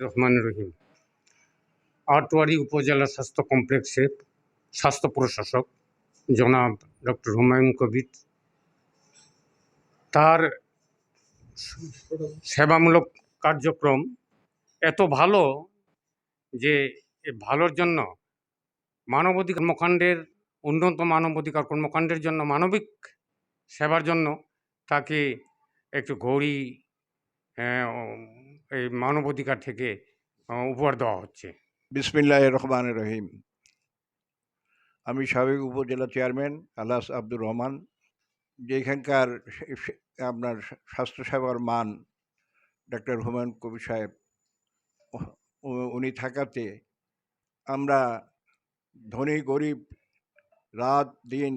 রহমান রহিম। আটোয়ারি উপজেলা স্বাস্থ্য কমপ্লেক্সের স্বাস্থ্য প্রশাসক জনাব ডক্টর হুমায়ুন কবির তার সেবামূলক কার্যক্রম এত ভালো যে ভালোর জন্য মানবাধিকার কর্মকাণ্ডের উন্নত মানবাধিকার কর্মকাণ্ডের জন্য মানবিক সেবার জন্য তাকে একটু আহ, এই মানবাধিকার থেকে উপহার দেওয়া হচ্ছে। বিসমিল্লাহ রহমান রহিম। আমি সাবেক উপজেলা চেয়ারম্যান আলাস আব্দুর রহমান যে এখানকার আপনার স্বাস্থ্যসেবার মান ডাক্তার হুমায়ুন কবির সাহেব উনি থাকাতে আমরা ধনী, গরিব, রাত, দিন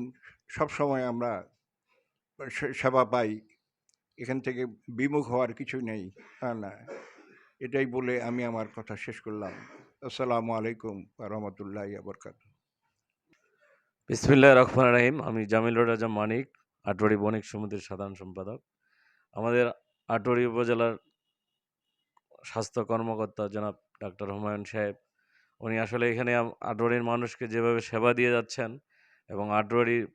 সব সময় আমরা সেবা পাই। এখান থেকে বিমুখ হওয়ার কিছু নেই। তা না। এটাই বলে আমি আমার কথা শেষ করলাম। আসসালামু আলাইকুম রহমতুল্লাহ বরকাত। বিসমিল্লাহ রহমান রাহিম। আমি জামিলুর রাজা মানিক আটোয়ারি বণিক সমিতির সাধারণ সম্পাদক। আমাদের আটোয়ারি উপজেলার স্বাস্থ্য কর্মকর্তা জনাব ডাক্তার হুমায়ুন সাহেব, উনি আসলে এখানে আটোয়ারির মানুষকে যেভাবে সেবা দিয়ে যাচ্ছেন এবং আটোয়ারির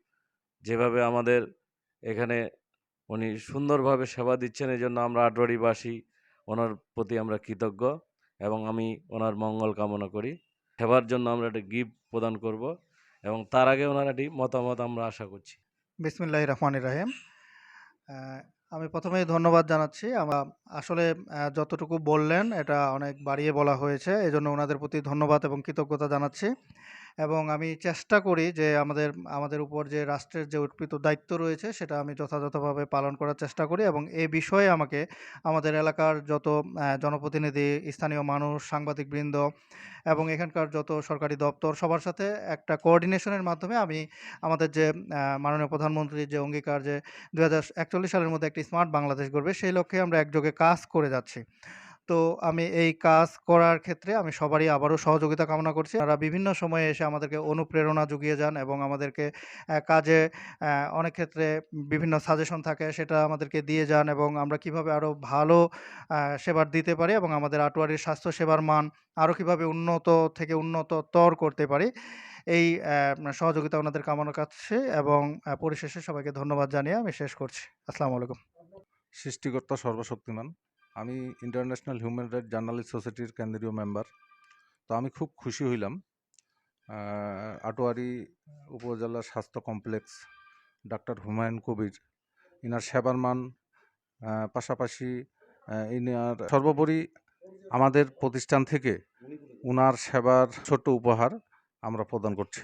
যেভাবে আমাদের এখানে উনি সুন্দরভাবে সেবা দিচ্ছেন এই জন্য আমরা আটোয়ারিবাসী ওনার প্রতি আমরা কৃতজ্ঞ এবং আমি ওনার মঙ্গল কামনা করি। সেবার জন্য আমরা একটা গিফট প্রদান করব এবং তার আগে ওনার একটি মতামত আমরা আশা করছি। বিসমিল্লাহ রহমান রাহিম। আমি প্রথমেই ধন্যবাদ জানাচ্ছি। আমরা আসলে যতটুকু বললেন, এটা অনেক বাড়িয়ে বলা হয়েছে। এই জন্য ওনাদের প্রতি ধন্যবাদ এবং কৃতজ্ঞতা জানাচ্ছি। এবং আমি চেষ্টা করি যে আমাদের আমাদের উপর যে রাষ্ট্রের যে অর্পিত দায়িত্ব রয়েছে, সেটা আমি যথাযথভাবে পালন করার চেষ্টা করি এবং এই বিষয়ে আমাকে, আমাদের এলাকার যত জনপ্রতিনিধি, স্থানীয় মানুষ, সাংবাদিকবৃন্দ এবং এখানকার যত সরকারি দপ্তর, সবার সাথে একটা কোঅর্ডিনেশনের মাধ্যমে আমি আমাদের যে মাননীয় প্রধানমন্ত্রীর যে অঙ্গীকার যে দু সালের মধ্যে একটি স্মার্ট বাংলাদেশ গড়বে, সেই লক্ষ্যে আমরা একযোগে কাজ করে যাচ্ছি। তো আমি এই কাজ করার ক্ষেত্রে আমি সবারই আবারও সহযোগিতা কামনা করছি। তারা বিভিন্ন সময়ে এসে আমাদেরকে অনুপ্রেরণা জুগিয়ে যান এবং আমাদেরকে কাজে অনেক ক্ষেত্রে বিভিন্ন সাজেশন থাকে সেটা আমাদেরকে দিয়ে যান এবং আমরা কীভাবে আরও ভালো সেবার দিতে পারি এবং আমাদের আটোয়ারির স্বাস্থ্য সেবার মান আরও কীভাবে উন্নত থেকে উন্নততর করতে পারি, এই সহযোগিতা ওনাদের কামনা কাছে এবং পরিশেষে সবাইকে ধন্যবাদ জানিয়ে আমি শেষ করছি। আসসালামু আলাইকুম। সৃষ্টিকর্তা সর্বশক্তিমান। আমি ইন্টারন্যাশনাল হিউম্যান রাইট জার্নালিস্ট সোসাইটির কেন্দ্রীয় মেম্বার তো আমি খুব খুশি হইলাম। আটোয়ারি উপজেলা স্বাস্থ্য কমপ্লেক্স ডাক্তার হুমায়ুন কবির। ইনার সেবার মান পাশাপাশি ইনার সর্বোপরি আমাদের প্রতিষ্ঠান থেকে উনার সেবার ছোট্ট উপহার আমরা প্রদান করছি।